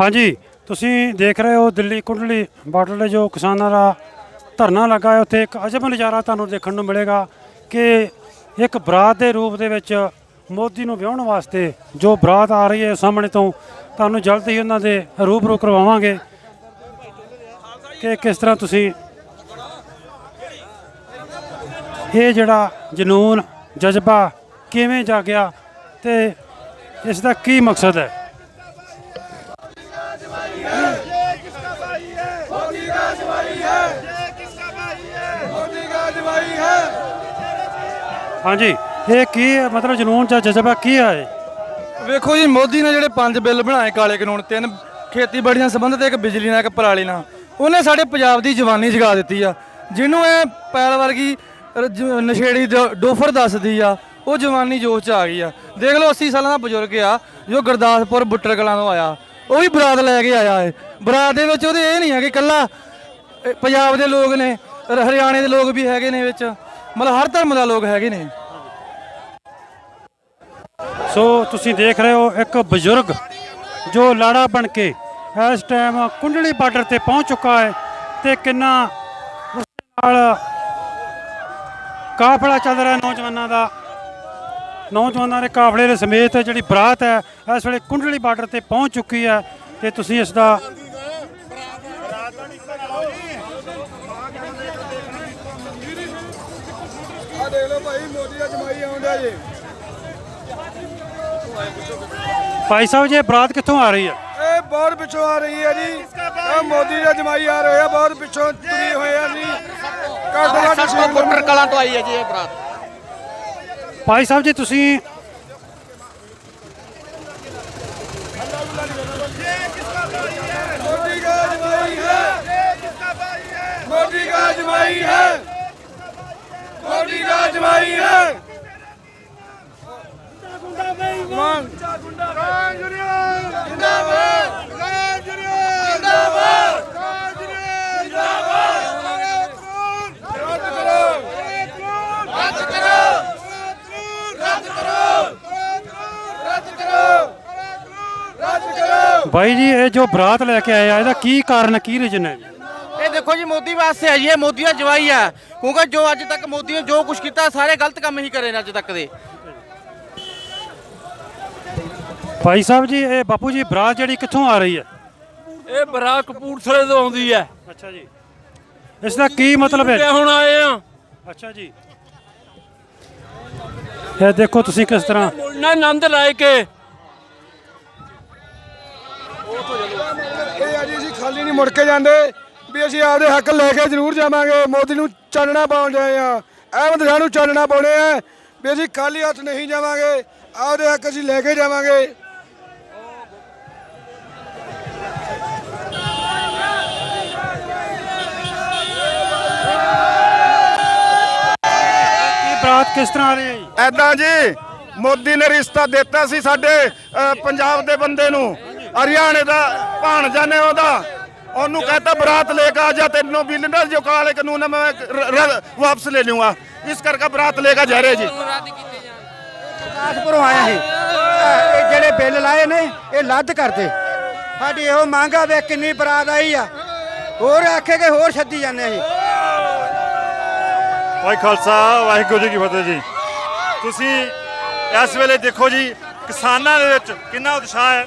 ਹਾਂਜੀ, ਤੁਸੀਂ ਦੇਖ ਰਹੇ ਹੋ ਦਿੱਲੀ ਕੁੰਡਲੀ ਬਾਰਡਰ ਦੇ ਜੋ ਕਿਸਾਨਾਂ ਦਾ ਧਰਨਾ ਲੱਗਾ ਹੈ, ਉੱਥੇ ਇੱਕ ਅਜਬ ਨਜ਼ਾਰਾ ਤੁਹਾਨੂੰ ਦੇਖਣ ਨੂੰ ਮਿਲੇਗਾ ਕਿ ਇੱਕ ਬਰਾਤ ਦੇ ਰੂਪ ਦੇ ਵਿੱਚ ਮੋਦੀ ਨੂੰ ਵਿਆਹਣ ਵਾਸਤੇ ਜੋ ਬਰਾਤ ਆ ਰਹੀ ਹੈ ਸਾਹਮਣੇ ਤੋਂ, ਤੁਹਾਨੂੰ ਜਲਦ ਹੀ ਉਹਨਾਂ ਦੇ ਰੂਬਰੂ ਕਰਵਾਵਾਂਗੇ ਕਿ ਕਿਸ ਤਰ੍ਹਾਂ ਤੁਸੀਂ ਇਹ ਜਿਹੜਾ ਜਨੂਨ ਜਜ਼ਬਾ ਕਿਵੇਂ ਜਾਗਿਆ ਤੇ ਇਸ ਦਾ ਕੀ ਮਕਸਦ ਹੈ? ਹਾਂਜੀ। ਇਹ ਕੀ ਹੈ? ਮਤਲਬ ਜਨੂਨ ਜਾਂ ਜਜ਼ਬਾ ਕੀ ਹੈ ਇਹ? ਵੇਖੋ ਜੀ, ਮੋਦੀ ਨੇ ਜਿਹੜੇ ਪੰਜ ਬਿੱਲ ਬਣਾਏ ਕਾਲੇ ਕਾਨੂੰਨ, ਤਿੰਨ ਖੇਤੀਬਾੜੀ ਨਾਲ ਸੰਬੰਧਿਤ, ਇੱਕ ਬਿਜਲੀ ਨਾਲ, ਇੱਕ ਪਰਾਲੀ ਨਾਲ, ਉਹਨੇ ਸਾਡੇ ਪੰਜਾਬ ਦੀ ਜਵਾਨੀ ਜਗਾ ਦਿੱਤੀ ਆ। ਜਿਹਨੂੰ ਇਹ ਪੈਲ ਵਰਗੀ ਰ- ਜ- ਨਸ਼ੇੜੀ ਦ, ਡੋਫਰ ਦੱਸਦੀ ਆ, ਉਹ ਜਵਾਨੀ ਜੋਸ਼ ਚ ਆ ਗਈ ਆ। ਦੇਖ ਲਓ 80 ਸਾਲਾਂ ਦਾ ਬਜ਼ੁਰਗ ਆ, ਜੋ ਗੁਰਦਾਸਪੁਰ ਬੁੱਟਰ ਕਲਾਂ ਤੋਂ ਆਇਆ। ਉਹ ਵੀ ਬਰਾਤ ਲੈ ਕੇ ਆਇਆ ਏ। ਬਰਾਤ ਦੇ ਵਿੱਚ ਉਹਦੇ ਇਹ ਨਹੀਂ ਹੈ ਕਿ ਕੱਲਾ ਇਹ ਪੰਜਾਬ ਦੇ ਲੋਕ ਨੇ, ਰ- ਹਰਿਆਣੇ ਦੇ ਲੋਕ ਵੀ ਹੈਗੇ ਨੇ ਵਿੱਚ। ਮਤਲਬ ਹਰ ਧਰਮ ਦਾ ਲੋਕ ਹੈਗੇ ਨੇ। ਸੋ ਤੁਸੀਂ ਦੇਖ ਰਹੇ ਹੋ ਇੱਕ ਬਜ਼ੁਰਗ ਜੋ ਲਾੜਾ ਬਣ ਕੇ ਇਸ ਟਾਈਮ ਕੁੰਡਲੀ ਬਾਰਡਰ ਤੇ ਪਹੁੰਚ ਚੁੱਕਾ ਹੈ ਤੇ ਕਿੰਨਾ ਉਸ ਨਾਲ ਕਾਫਲਾ ਚੱਲ ਰਿਹਾ ਨੌਜਵਾਨਾਂ ਦਾ। ਨੌਜਵਾਨਾਂ ਦੇ ਕਾਫਲੇ ਦੇ ਸਮੇਤ ਜਿਹੜੀ ਬਰਾਤ ਹੈ ਇਸ ਵੇਲੇ ਕੁੰਡਲੀ ਬਾਰਡਰ ਤੇ ਪਹੁੰਚ ਚੁੱਕੀ ਹੈ ਤੇ ਤੁਸੀਂ ਇਸ ਦਾ ਭਾਈ ਮੋਦੀ ਦਾ ਜਮਾਈ ਆਉਂਦਾ ਜੀ। ਭਾਈ ਸਾਹਿਬ ਜੀ ਬਰਾਤ ਕਿੱਥੋਂ ਆ ਰਹੀ ਹੈ ਇਹ ਬਹੁਤ ਪਿੱਛੋਂ ਆ ਰਹੀ ਹੈ ਜੀ। ਇਹ ਮੋਦੀ ਦਾ ਜਮਾਈ ਆ ਰਿਹਾ ਬਹੁਤ ਪਿੱਛੋਂ ਤੁਰੀ ਹੋਏ ਆ ਜੀ। ਸਭ ਤੋਂ ਬੁੱਟਰ ਕਲਾਂ ਤੋਂ ਆਈ ਹੈ ਜੀ ਇਹ ਬਰਾਤ। ਭਾਈ ਸਾਹਿਬ ਜੀ ਤੁਸੀਂ ਬਾਈ ਜੀ ਇਹ ਜੋ ਬਰਾਤ ਲੈ ਕੇ ਆਏ ਇਹਦਾ ਕੀ ਕਾਰਨ ਕੀ ਰੀਜਨ ਹੈ? ਇਹ ਦੇਖੋ ਜੀ ਮੋਦੀ ਵਾਸਤੇ ਹੈ ਜੀ ਜਵਾਈ ਆ। ਕਿਉਂਕਿ ਜੋ ਅੱਜ ਤੱਕ ਮੋਦੀ ਨੇ ਜੋ ਕੁਝ ਕੀਤਾ ਸਾਰੇ ਗਲਤ ਕੰਮ ਹੀ ਕਰੇ ਨੇ ਅੱਜ ਤੱਕ ਦੇ। ਭਾਈ ਸਾਹਿਬ ਜੀ ਇਹ ਬਾਪੂ ਜੀ ਬਰਾਤ ਜਿਹੜੀ ਕਿੱਥੋਂ ਆ ਰਹੀ ਹੈ? ਇਹ ਬਰਾਤ ਕਪੂਰਥਲੇ ਤੋਂ ਆਉਂਦੀ ਹੈ। ਅੱਛਾ ਜੀ। ਇਸ ਦਾ ਕੀ ਮਤਲਬ ਹੈ? ਹੁਣ ਆਏ ਆ। ਅੱਛਾ ਜੀ। ਇਹ ਦੇਖੋ ਤੁਸੀਂ ਕਿਸ ਤਰ੍ਹਾਂ ਨਾ ਆਨੰਦ ਲੈ ਕੇ। ਇਹ ਆ ਜੀ ਅਸੀਂ ਖਾਲੀ ਨਹੀਂ ਮੁੜ ਕੇ ਜਾਂਦੇ। ਵੀ ਅਸੀਂ ਆਪਦੇ ਹੱਕ ਲੈ ਕੇ ਜ਼ਰੂਰ ਜਾਵਾਂਗੇ। ਮੋਦੀ ਨੂੰ ਚਾਨਣਾ ਪਾਉਣ ਜਾਏ ਆ। ਅਹਿਮਦ ਸ਼ਾਹ ਨੂੰ ਚਾਨਣਾ ਪਾਉਣੇ ਆ। ਵੀ ਅਸੀਂ ਖਾਲੀ ਹੱਥ ਨਹੀਂ ਜਾਵਾਂਗੇ। ਆਪਦੇ ਹੱਕ ਅਸੀਂ ਲੈ ਕੇ ਜਾਵਾਂਗੇ। ਬਰਾਤ ਕਿਸ ਤਰ੍ਹਾਂ ਆ ਰਹੀ ਹੈ ਜੀ? ਐਦਾਂ ਜੀ ਮੋਦੀ ਨੇ ਰਿਸ਼ਤਾ ਦਿੱਤਾ ਸੀ ਸਾਡੇ ਅ, ਪੰਜਾਬ ਦੇ ਬੰਦੇ ਨੂੰ। ਹਰਿਆਣੇ ਦਾ ਭਾਣਜਾ ਨੇ ਉਹਦਾ। ਉਹਨੂੰ ਕਹਤਾ ਬਰਾਤ ਲੈ ਕੇ ਆ ਜਾ ਤੈਨੂੰ ਬਿੱਲ ਨਾ ਜੋ ਕਾਲੇ ਕਾਨੂੰਨ ਹੈ, ਮੈਂ ਰ- ਰ- ਵਾਪਸ ਲੈ ਲੂੰਗਾ ਇਸ ਕਰਕੇ ਬਰਾਤ ਲੈ ਕੇ ਜਾ ਰਹੇ ਜੀ। ਗੁਰਦਾਸਪੁਰੋਂ ਆਏ ਸੀ। ਇਹ ਜਿਹੜੇ ਬਿੱਲ ਲਾਏ ਨੇ ਇਹ ਰੱਦ ਕਰਦੇ। ਸਾਡੀ ਇਹੋ ਮੰਗ ਆ ਵੇ ਕਿੰਨੀ ਬਰਾਤ ਆਈ ਆ। ਹੋਰ ਆਖੇ ਕਿ ਹੋਰ ਛੱਡੀ ਜਾਂਦੇ ਅਸੀਂ ਵਾਹਿ ਖਾਲਸਾ, ਵਾਹਿਗੁਰੂ ਜੀ ਕੀ ਫਤਿਹ ਜੀ। ਤੁਸੀਂ ਇਸ ਵੇਲੇ ਦੇਖੋ ਜੀ, ਕਿਸਾਨਾਂ ਦੇ ਵਿੱਚ ਕਿੰਨਾ ਉਤਸ਼ਾਹ ਹੈ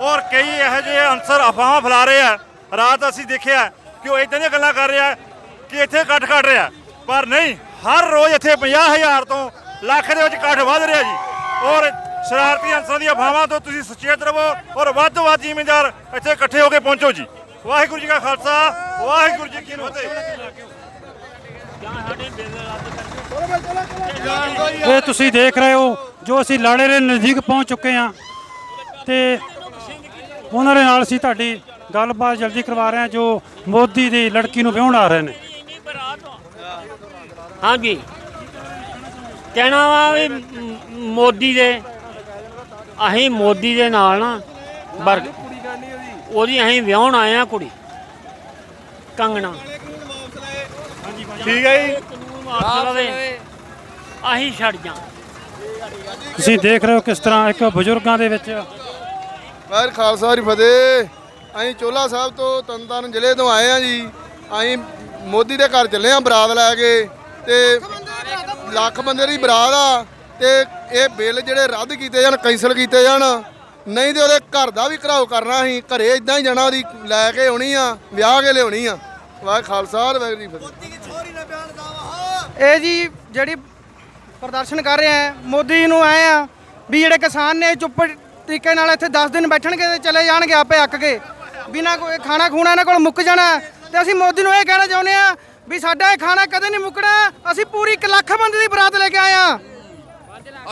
ਔਰ ਕਈ ਇਹੋ ਜਿਹੇ ਅਨਸਰ ਅਫਵਾਹਾਂ ਫੈਲਾ ਰਹੇ ਆ। ਰਾਤ ਅਸੀਂ ਦੇਖਿਆ ਕਿ ਉਹ ਇਦਾਂ ਦੀਆਂ ਗੱਲਾਂ ਕਰ ਰਿਹਾ ਕਿ ਇੱਥੇ ਇਕੱਠ ਘਟ ਰਿਹਾ। ਪਰ ਨਹੀਂ, ਹਰ ਰੋਜ਼ ਇੱਥੇ 50000 ਤੋਂ ਲੱਖ ਦੇ ਵਿੱਚ ਇਕੱਠ ਵੱਧ ਰਿਹਾ ਜੀ। ਔਰ ਸ਼ਰਾਰਤੀ ਅਨਸਰਾਂ ਦੀਆਂ ਅਫਵਾਹਾਂ ਤੋਂ ਤੁਸੀਂ ਸੁਚੇਤ ਰਹੋ ਔਰ ਵੱਧ ਤੋਂ ਵੱਧ ਜ਼ਿਮੀਂਦਾਰ ਇੱਥੇ ਇਕੱਠੇ ਹੋ ਕੇ ਪਹੁੰਚੋ ਜੀ। ਵਾਹਿਗੁਰੂ ਜੀ ਕਾ ਖਾਲਸਾ, ਵਾਹਿਗੁਰੂ ਜੀ ਕੀ ਫਤਿਹ। ਇਹ ਤੁਸੀਂ ਦੇਖ ਰਹੇ ਹੋ, ਜੋ ਅਸੀਂ ਲਾੜੇ ਦੇ ਨਜ਼ਦੀਕ ਪਹੁੰਚ ਚੁੱਕੇ ਹਾਂ ਤੇ ਉਹਨਾਂ ਦੇ ਨਾਲ ਅਸੀਂ ਤੁਹਾਡੀ ਗੱਲਬਾਤ ਜਲਦੀ ਕਰਵਾ ਰਹੇ ਹਾਂ, ਜੋ ਮੋਦੀ ਦੀ ਲੜਕੀ ਨੂੰ ਵਿਆਹਣ ਆ ਰਹੇ ਨੇ। ਹਾਂਜੀ। ਕਹਿਣਾ ਵਾ ਵੀ ਮੋਦੀ ਦੇ, ਅਸੀਂ ਮੋਦੀ ਦੇ ਨਾਲ ਨਾ ਵਰਗ ਉਹਦੀ ਅਸੀਂ ਵਿਆਹਣ ਆਏ ਆ ਕੁੜੀ, ਕੰਗਣਾ। ਠੀਕ ਹੈ ਜੀ। ਅਸੀਂ ਛੱਡ ਜਾ ਤੁਸੀਂ ਦੇਖ ਰਹੇ ਹੋ ਕਿਸ ਤਰ੍ਹਾਂ ਇੱਕ ਬਜ਼ੁਰਗਾਂ ਦੇ ਵਿੱਚ ਵਾਹਿਰ ਖਾਲਸਾ ਹਰੀ ਫਤਿਹ। ਅਸੀਂ ਚੋਲਾ ਸਾਹਿਬ ਤੋਂ ਤਨਤਨ ਜ਼ਿਲ੍ਹੇ ਤੋਂ ਆਏ ਆ ਜੀ। ਅਸੀਂ ਮੋਦੀ ਦੇ ਘਰ ਚੱਲੇ ਆ ਬਰਾਤ ਲੈ ਕੇ ਤੇ ਲੱਖ ਬੰਦੇ ਦੀ ਬਰਾਤ ਆ ਤੇ ਇਹ ਬਿੱਲ ਜਿਹੜੇ ਰੱਦ ਕੀਤੇ ਜਾਣ ਕੈਂਸਲ ਕੀਤੇ ਜਾਣ ਨਹੀਂ ਤੇ ਉਹਦੇ ਘਰ ਦਾ ਵੀ ਘਰਾਓ ਕਰਨਾ ਅਸੀਂ। ਘਰੇ ਇਦਾਂ ਹੀ ਜਾਣਾ ਉਹਦੀ ਲੈ ਕੇ ਆਉਣੀ ਆ ਵਿਆਹ ਕੇ ਲਿਆਉਣੀ ਆ। ਵਾਹਿ ਖਾਲਸਾ ਵਾਹਿਗੁਰੂ ਜੀ ਫਤਿਹ। ਇਹ ਜੀ ਜਿਹੜੀ ਪ੍ਰਦਰਸ਼ਨ ਕਰ ਰਹੇ ਆ ਮੋਦੀ ਨੂੰ ਆਏ ਆ ਵੀ ਜਿਹੜੇ ਕਿਸਾਨ ਨੇ ਚੁੱਪ ਤਰੀਕੇ ਨਾਲ ਇੱਥੇ 10 ਦਿਨ ਬੈਠਣਗੇ ਤੇ ਚਲੇ ਜਾਣਗੇ ਆਪੇ ਅੱਕ ਕੇ। ਬਿਨਾਂ ਕੋਈ ਖਾਣਾ ਖੂਣਾ ਇਹਨਾਂ ਕੋਲ ਮੁੱਕ ਜਾਣਾ ਤੇ ਅਸੀਂ ਮੋਦੀ ਨੂੰ ਇਹ ਕਹਿਣਾ ਚਾਹੁੰਦੇ ਆ ਵੀ ਸਾਡਾ ਇਹ ਖਾਣਾ ਕਦੇ ਨਹੀਂ ਮੁੱਕਣਾ ਅਸੀਂ ਪੂਰੀ 1 ਲੱਖ ਬੰਦੇ ਦੀ ਬਰਾਤ ਲੈ ਕੇ ਆਏ ਆ।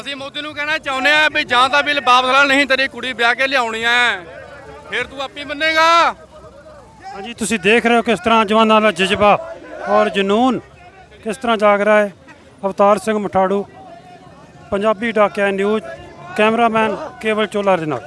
ਅਸੀਂ ਮੋਦੀ ਨੂੰ ਕਹਿਣਾ ਚਾਹੁੰਦੇ ਆ ਵੀ ਜਾਂ ਤਾਂ ਬਿੱਲ ਵਾਪਸ ਲੈ ਨਹੀਂ ਤੇਰੀ ਕੁੜੀ ਵਿਆਹ ਕੇ ਲਿਆਉਣੀ ਐ ਫਿਰ ਤੂੰ ਆਪੀ ਮੰਨੇਗਾ। ਹਾਂਜੀ ਤੁਸੀਂ ਦੇਖ ਰਹੇ ਹੋ ਕਿਸ ਤਰ੍ਹਾਂ ਜਵਾਨਾਂ ਦਾ ਜਜ਼ਬਾ। ਔਰ ਜਨੂਨ ਕਿਸ ਤਰ੍ਹਾਂ ਜਾਗ ਰਿਹਾ ਹੈ? ਅਵਤਾਰ ਸਿੰਘ ਮਠਾੜੂ, ਪੰਜਾਬੀ ਡਾਕਿਆ ਨਿਊਜ਼, ਕੈਮਰਾਮੈਨ ਕੇਵਲ ਚੋਲਾ ਦੇ ਨਾਲ।